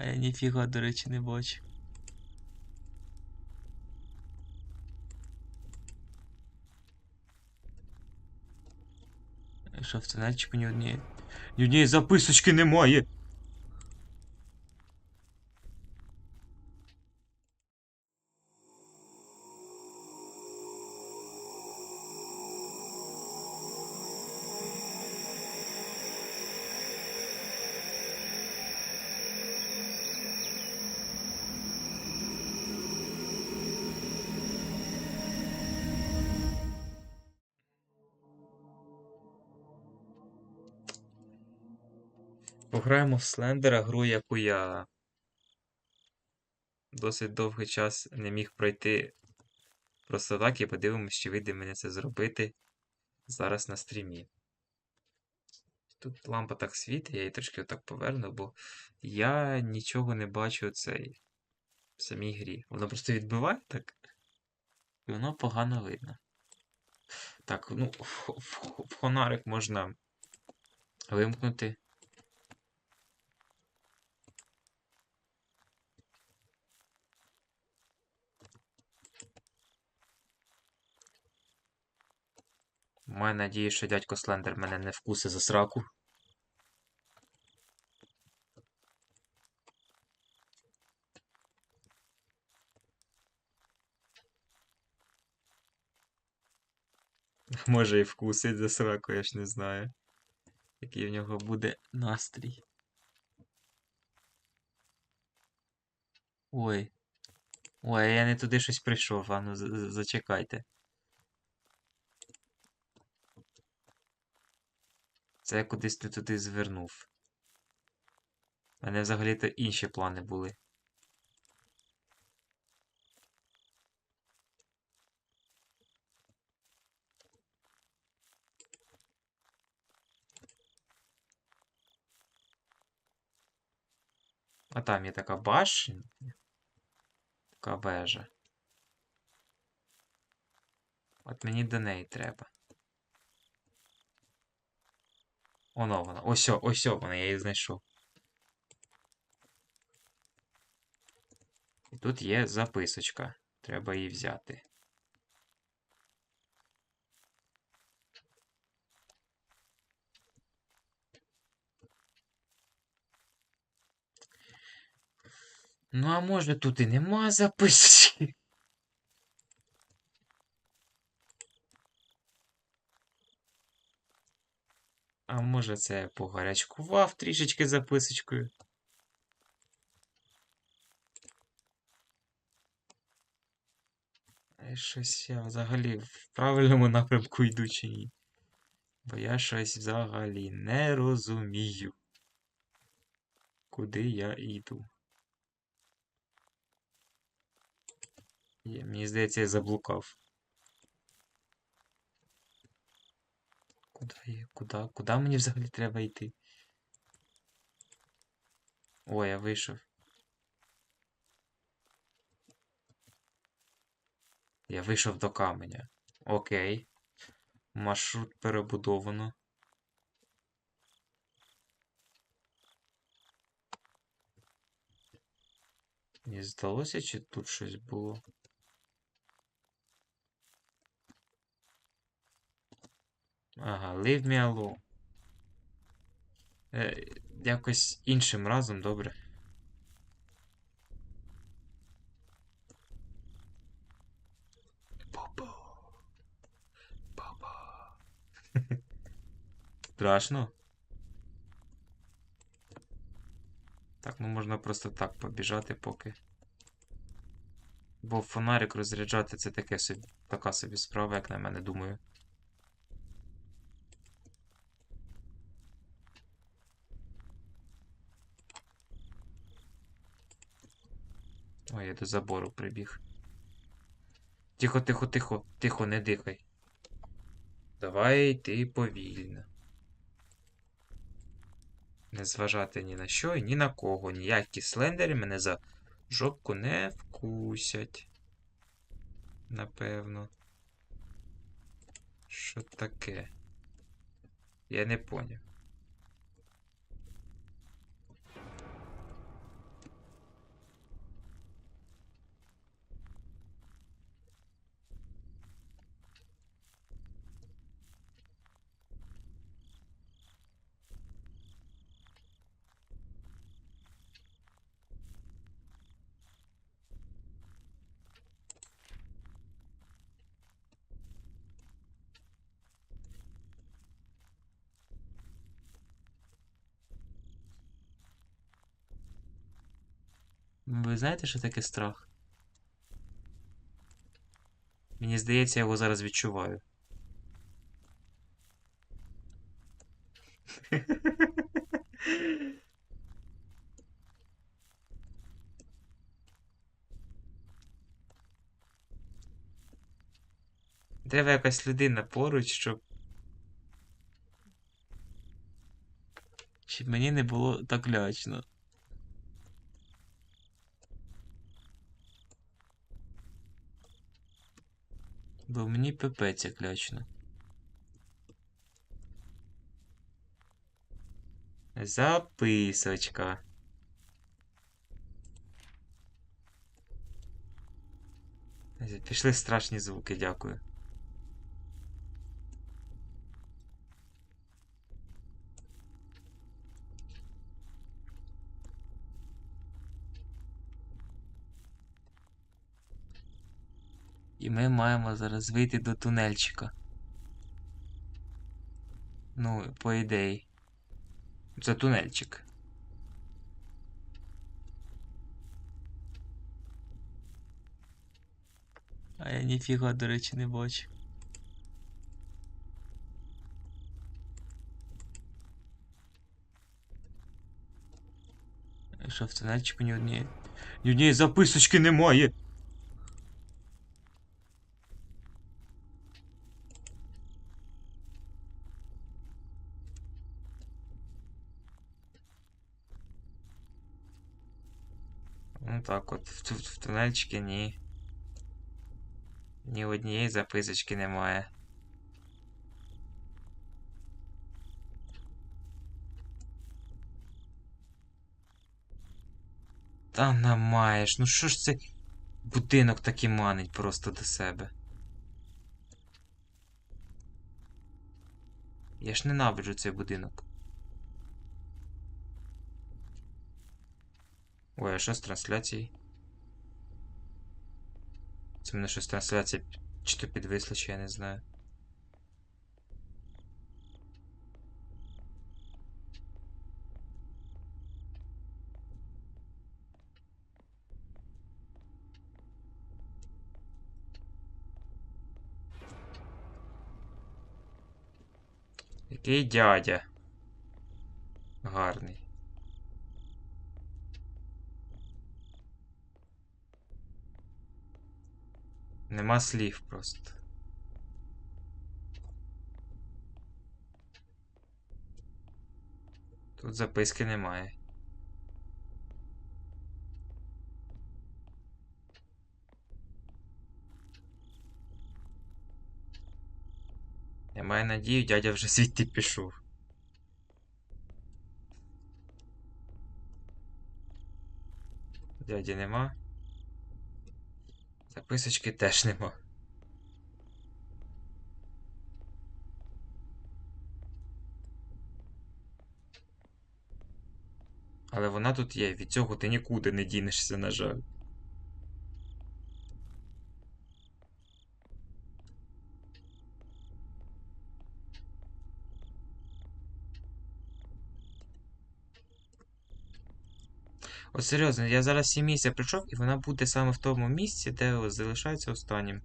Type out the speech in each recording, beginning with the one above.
А я ніфіга, до речі, не бачу. Що в тунельчику ні однієї. Ні однієї записочки немає. Пограємо в Слендера, гру, яку я досить довгий час не міг пройти просто так, і подивимось, чи вийде мені це зробити зараз на стрімі. Тут лампа так світить, я її трошки отак поверну, бо я нічого не бачу цей в самій грі. Воно просто відбиває так. І воно погано видно. Так, ну, фонарик можна вимкнути. Маю надію, що дядько Слендер мене не вкуси за сраку. Може і вкусить за сраку, я ж не знаю. Який в нього буде настрій. Ой. Ой, я не туди щось прийшов, а ну зачекайте. Це я кудись не туди звернув. У мене взагалі-то інші плани були. А там є така башня. Така вежа. От мені до неї треба. Оно вона. Ось, ось вона, я її знайшов. І тут є записочка. Треба її взяти. Ну, а може тут і нема записочки? А може це я погарячкував трішечки записочкою? Щось я взагалі в правильному напрямку йду чи ні. Бо я щось взагалі не розумію. Куди я йду. Мені здається, я заблукав. Куди? Куди? Куди мені взагалі треба йти? О, я вийшов. Я вийшов до каменя. Окей. Маршрут перебудовано. Мені здалося, чи тут щось було? Ага, leave me alone. Е, якось іншим разом, добре. Папа. Папа. Страшно? Так, ну можна просто так побіжати поки. Бо фонарик розряджати це таке собі, така собі справа, як на мене думаю. Ой, я до забору прибіг. Тихо, тихо, тихо, тихо, не дихай. Давай йти повільно. Не зважати ні на що і ні на кого. Ніякі слендери мене за жопку не вкусять. Напевно. Що таке? Я не поняв. Ви знаєте, що таке страх? Мені здається, я його зараз відчуваю. Треба якась людина поруч, щоб. Щоб мені не було так лячно. Бо мені пипець клячно. Записочка. Пішли страшні звуки, дякую. І ми маємо зараз вийти до тунельчика. Ну, по ідеї. Це тунельчик. А я ніфіга, до речі, не бачу. Що в тунельчику ні однієї. Ні однієї записочки немає. Так от, в, в тунельчики ні. Ні однієї записочки немає. Та намаєш, ну що ж це будинок такий манить просто до себе. Я ж ненавиджу цей будинок. Ой, а що з трансляцією? Це мене щось трансляція чи то підвисла, чи я не знаю. Який дядя? Гарний. Нема слів просто. Тут записки немає. Я маю надію, дядя вже звідти пішов. Дяді нема. Записочки теж нема. Але вона тут є, від цього ти нікуди не дінешся, на жаль. От серйозно, я зараз 7 місяців прийшов, і вона буде саме в тому місці, де залишається останнім.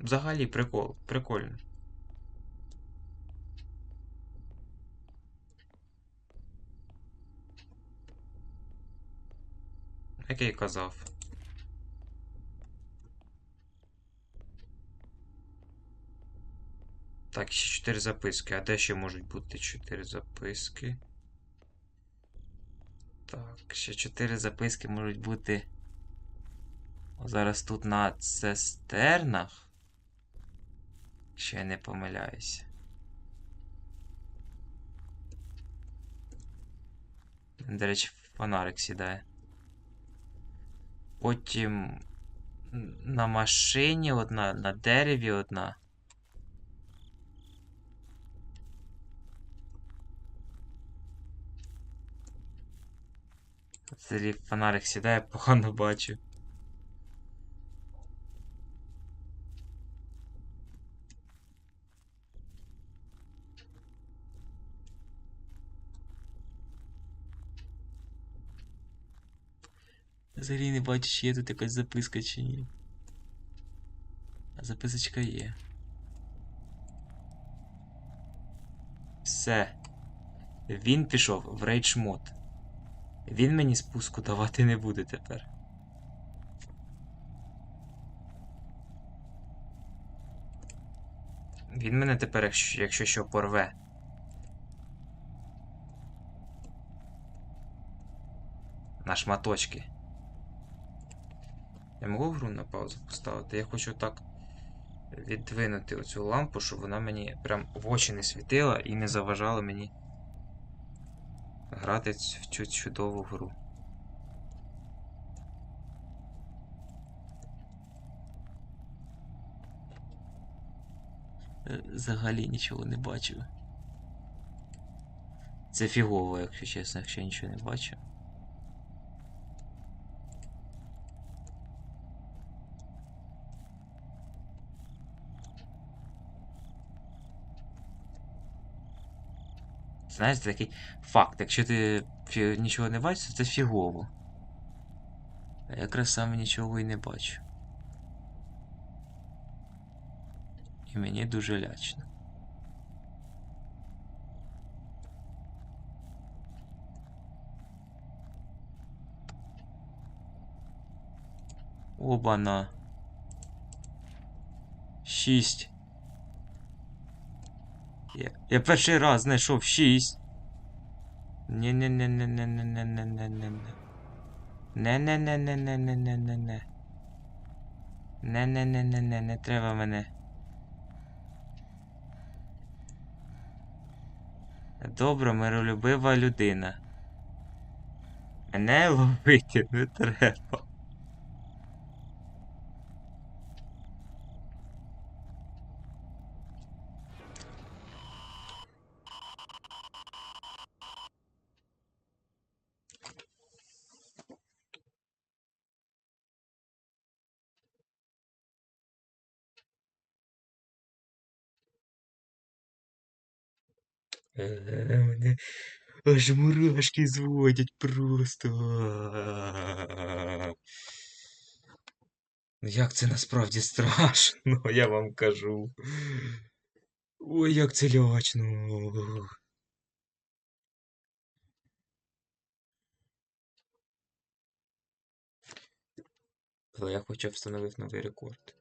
Взагалі прикол, прикольно. Як я й казав. Так, ще 4 записки. А де ще можуть бути 4 записки? Так, ще 4 записки можуть бути. О, Зараз тут на цистернах. Якщо я не помиляюся. До речі, фонарик сідає. Потім на машині одна, на дереві одна. Взагалі фонарик сідає, погано бачу. Взагалі не бачу, чи є тут якась записка чи ні. А записочка є. Все. Він пішов в рейдж мод. Він мені спуску давати не буде тепер. Він мене тепер, якщо, що, порве. На шматочки. Я можу гру на паузу поставити? Я хочу так віддвинути оцю лампу, щоб вона мені прям в очі не світила і не заважала мені грати в цю чудову гру. Е, Взагалі нічого не бачу. Це фігово, якщо чесно, якщо нічого не бачу. Знаєш, це такий факт. Якщо ти нічого не бачиш, то це фігово. А якраз саме нічого і не бачу. І мені дуже лячно. Обана. Шість. Я, я перший раз знайшов шість. Не-не-не-не-не-не-не-не-не-не. Не-не-не-не-не-не-не-не-не. Не-не-не-не-не, не треба мене. Добра, миролюбива людина. Мене ловити не треба. Мене аж мурашки зводять просто. Ну як це насправді страшно, я вам кажу. Ой, як це лячно. Але я хоча б встановив новий рекорд.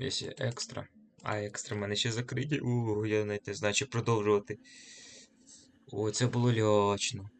Є екстра. А екстра в мене ще закриті. Ууу, я навіть не знаю, чи продовжувати. О, це було лячно.